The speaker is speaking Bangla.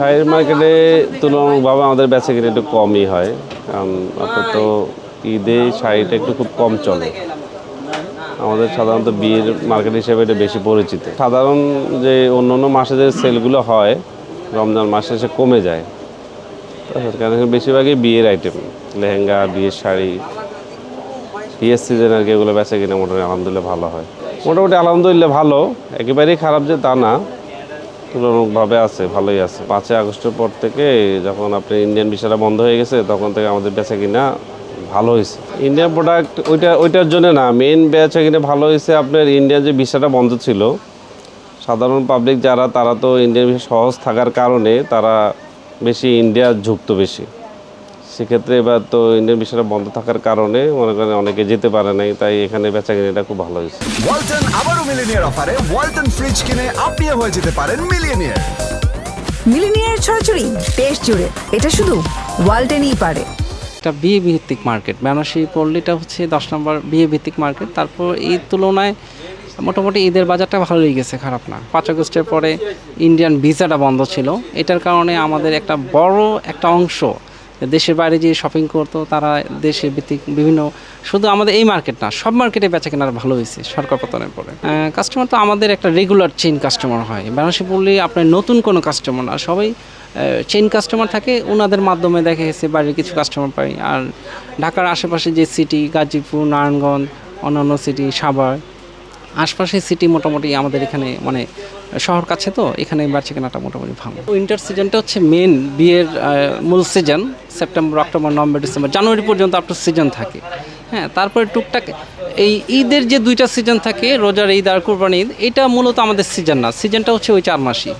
শাড়ির মার্কেটে তুলনামূলকভাবে আমাদের বেচা কিনে একটু কমই হয়। কারণ আপনার তো ঈদে শাড়িটা একটু খুব কম চলে। আমাদের সাধারণত বিয়ের মার্কেট হিসেবে এটা বেশি পরিচিত। সাধারণ যে অন্য অন্য মাসে যে সেলগুলো হয়, রমজান মাসে সে কমে যায়। কারণ বেশিরভাগই বিয়ের আইটেম লেহেঙ্গা, বিয়ের শাড়ি বিয়ের সিজন আর কি এগুলো বেচা কিনে মোটামুটি আলহামদুলিল্লাহ ভালো হয়। মোটামুটি আলহামদুলিল্লাহ ভালো। একেবারেই খারাপ যে তা না। তুলনামূলকভাবে আছে, ভালোই আছে। পাঁচই আগস্টের পর থেকে যখন আপনি ইন্ডিয়ান ভিসাটা বন্ধ হয়ে গেছে, তখন থেকে আমাদের বেচা কিনা ভালো হয়েছে। ইন্ডিয়ান প্রোডাক্ট ওইটা, ওইটার জন্য না মেন বেচা কিনে ভালো হয়েছে আপনার ইন্ডিয়ান যে ভিসাটা বন্ধ ছিল। সাধারণ পাবলিক যারা, তারা তো ইন্ডিয়ান ভিসা সহজ থাকার কারণে তারা বেশি ইন্ডিয়া ঝুঁকত বেশি। সেক্ষেত্রে এবার তো ইন্ডিয়ান ভিসাটা বন্ধ থাকার কারণে মনে করেন অনেকে যেতে পারে নাই তাই এখানে বেচা কিনাটা খুব ভালো হয়েছে। ওয়ালটন আবারও মিলিনিয়ার অফারে ওয়ালটন ফ্রিজ কিনে আপনিও হয়ে যেতে পারেন মিলিয়নিয়ার মিলিনিয়ার ছড়াছড়ি দেশ জুড়ে এটা শুধু ওয়ালটেনই পারে। একটা বিয়ে ভিত্তিক মার্কেট বেনারসি পল্লীটা হচ্ছে দশ নম্বর বিয়ে ভিত্তিক মার্কেট তারপর এই তুলনায় মোটামুটি ঈদের বাজারটা ভালোই গেছে খারাপ না। পাঁচ আগস্টের পরে ইন্ডিয়ান ভিসাটা বন্ধ ছিল এটার কারণে আমাদের একটা বড় একটা অংশ দেশের বাইরে যে শপিং করতো, তারা দেশে ভিত্তিক বিভিন্ন, শুধু আমাদের এই মার্কেট না, সব মার্কেটে বেচা কেনার ভালো হয়েছে, সরকার পতনের পরে। কাস্টমার তো আমাদের একটা রেগুলার চেইন কাস্টমার হয়। বেনারসি পল্লী আপনার নতুন কোনো কাস্টমার না, সবাই চেইন কাস্টমার থাকে ওনাদের মাধ্যমে দেখা গেছে বাইরের কিছু কাস্টমার পাই। আর ঢাকার আশেপাশে যে সিটি গাজীপুর, নারায়ণগঞ্জ, অন্যান্য সিটি সাভার আশপাশের সিটি মোটামুটি আমাদের এখানে মানে শহর কাছে তো, এখানে বাড়ছে কেনাটা মোটামুটি ভালো। উইন্টার সিজনটা হচ্ছে মেন বিয়ের মূল season September October November December January পর্যন্ত আপনার সিজন থাকে। হ্যাঁ তারপরে টুকটাক এই ঈদের যে দুইটা সিজন থাকে, রোজার ঈদ আর কুরবানি ঈদ, এটা মূলত আমাদের সিজন না। সিজনটা হচ্ছে ওই চার মাসই।